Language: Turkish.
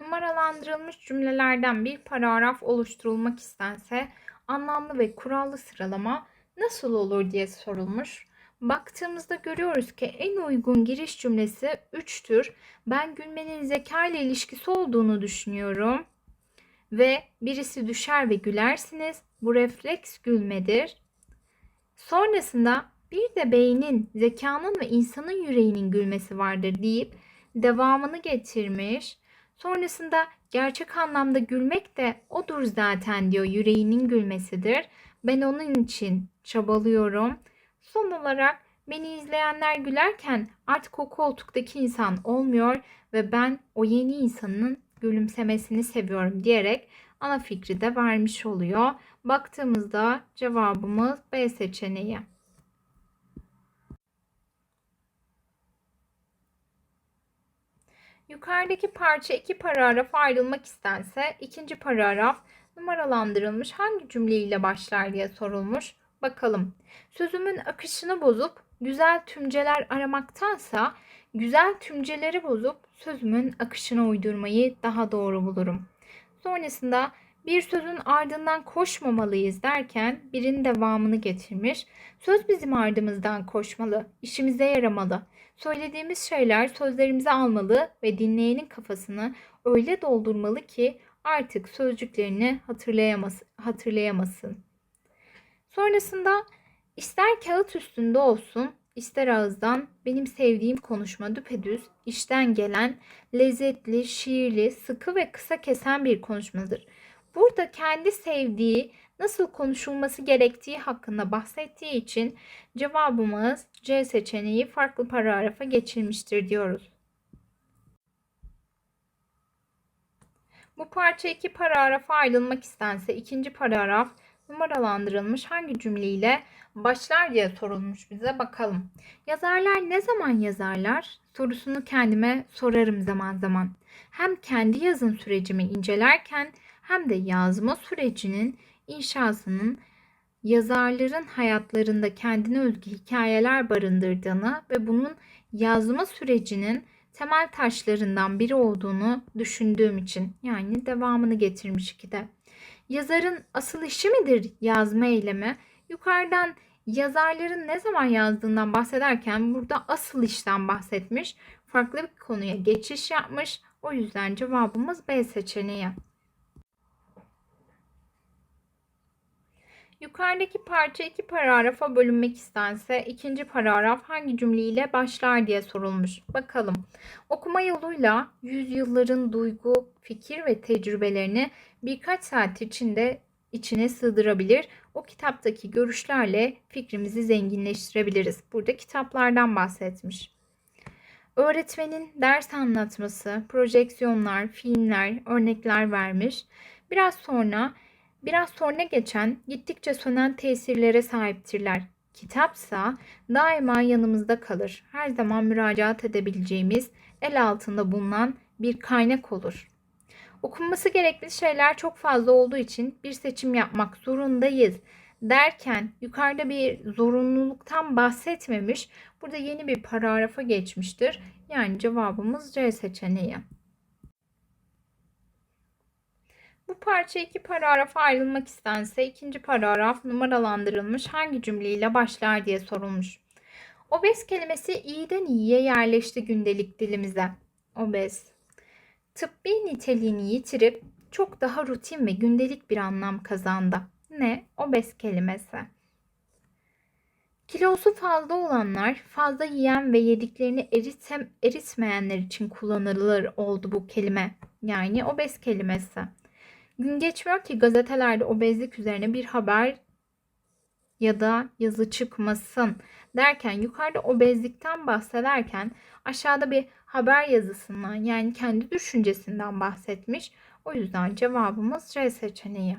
Numaralandırılmış cümlelerden bir paragraf oluşturulmak istense anlamlı ve kurallı sıralama nasıl olur diye sorulmuş. Baktığımızda görüyoruz ki en uygun giriş cümlesi 3'tür. Ben gülmenin zeka ile ilişkisi olduğunu düşünüyorum. Ve birisi düşer ve gülersiniz. Bu refleks gülmedir. Sonrasında bir de beynin, zekanın ve insanın yüreğinin gülmesi vardır deyip devamını getirmiş. Sonrasında gerçek anlamda gülmek de odur zaten diyor. Yüreğinin gülmesidir. Ben onun için çabalıyorum. Son olarak beni izleyenler gülerken artık o koltuktaki insan olmuyor ve ben o yeni insanın gülümsemesini seviyorum diyerek ana fikri de vermiş oluyor. Baktığımızda cevabımız B seçeneği. Yukarıdaki parça iki paragrafa ayrılmak istense ikinci paragraf numaralandırılmış hangi cümleyle başlar diye sorulmuş. Bakalım. Sözümün akışını bozup güzel tümceler aramaktansa güzel tümceleri bozup sözümün akışına uydurmayı daha doğru bulurum. Sonrasında bir sözün ardından koşmamalıyız derken birinin devamını getirmiş. Söz bizim ardımızdan koşmalı, işimize yaramalı. Söylediğimiz şeyler sözlerimizi almalı ve dinleyenin kafasını öyle doldurmalı ki artık sözcüklerini hatırlayamaz, hatırlayamasın. Sonrasında ister kağıt üstünde olsun, ister ağızdan benim sevdiğim konuşma düpedüz, işten gelen, lezzetli, şiirli, sıkı ve kısa kesen bir konuşmadır. Burada kendi sevdiği, nasıl konuşulması gerektiği hakkında bahsettiği için cevabımız C seçeneği farklı paragrafa geçilmiştir diyoruz. Bu parça iki paragrafa ayrılmak istense ikinci paragraf numaralandırılmış hangi cümleyle başlar diye sorulmuş bize bakalım. Yazarlar ne zaman yazarlar sorusunu kendime sorarım zaman zaman. Hem kendi yazın sürecimi incelerken hem de yazma sürecinin inşasının yazarların hayatlarında kendine özgü hikayeler barındırdığını ve bunun yazma sürecinin temel taşlarından biri olduğunu düşündüğüm için yani devamını getirmiş ki de. Yazarın asıl işi midir yazma eylemi? Yukarıdan yazarların ne zaman yazdığından bahsederken burada asıl işten bahsetmiş. Farklı bir konuya geçiş yapmış. O yüzden cevabımız B seçeneği. Yukarıdaki parça iki paragrafa bölünmek istense ikinci paragraf hangi cümleyle başlar diye sorulmuş. Bakalım. Okuma yoluyla yüzyılların duygu, fikir ve tecrübelerini birkaç saat içinde içine sığdırabilir. O kitaptaki görüşlerle fikrimizi zenginleştirebiliriz. Burada kitaplardan bahsetmiş. Öğretmenin ders anlatması, projeksiyonlar, filmler, örnekler vermiş. Biraz sonra Biraz sonra geçen, gittikçe sönen tesirlere sahiptirler. Kitapsa daima yanımızda kalır. Her zaman müracaat edebileceğimiz, el altında bulunan bir kaynak olur. Okunması gerekli şeyler çok fazla olduğu için bir seçim yapmak zorundayız derken yukarıda bir zorunluluktan bahsetmemiş. Burada yeni bir paragrafa geçmiştir. Yani cevabımız C seçeneği. Bu parça iki paragrafa ayrılmak istense ikinci paragraf numaralandırılmış hangi cümleyle başlar diye sorulmuş. Obez kelimesi iyiden iyiye yerleşti gündelik dilimize. Obez. Tıbbi niteliğini yitirip çok daha rutin ve gündelik bir anlam kazandı. Ne? Obez kelimesi. Kilosu fazla olanlar, fazla yiyen ve yediklerini eritem, eritmeyenler için kullanılır oldu bu kelime. Yani obez kelimesi. Gün geçmiyor ki gazetelerde obezlik üzerine bir haber ya da yazı çıkmasın derken yukarıda obezlikten bahsederken aşağıda bir haber yazısından yani kendi düşüncesinden bahsetmiş. O yüzden cevabımız C seçeneği.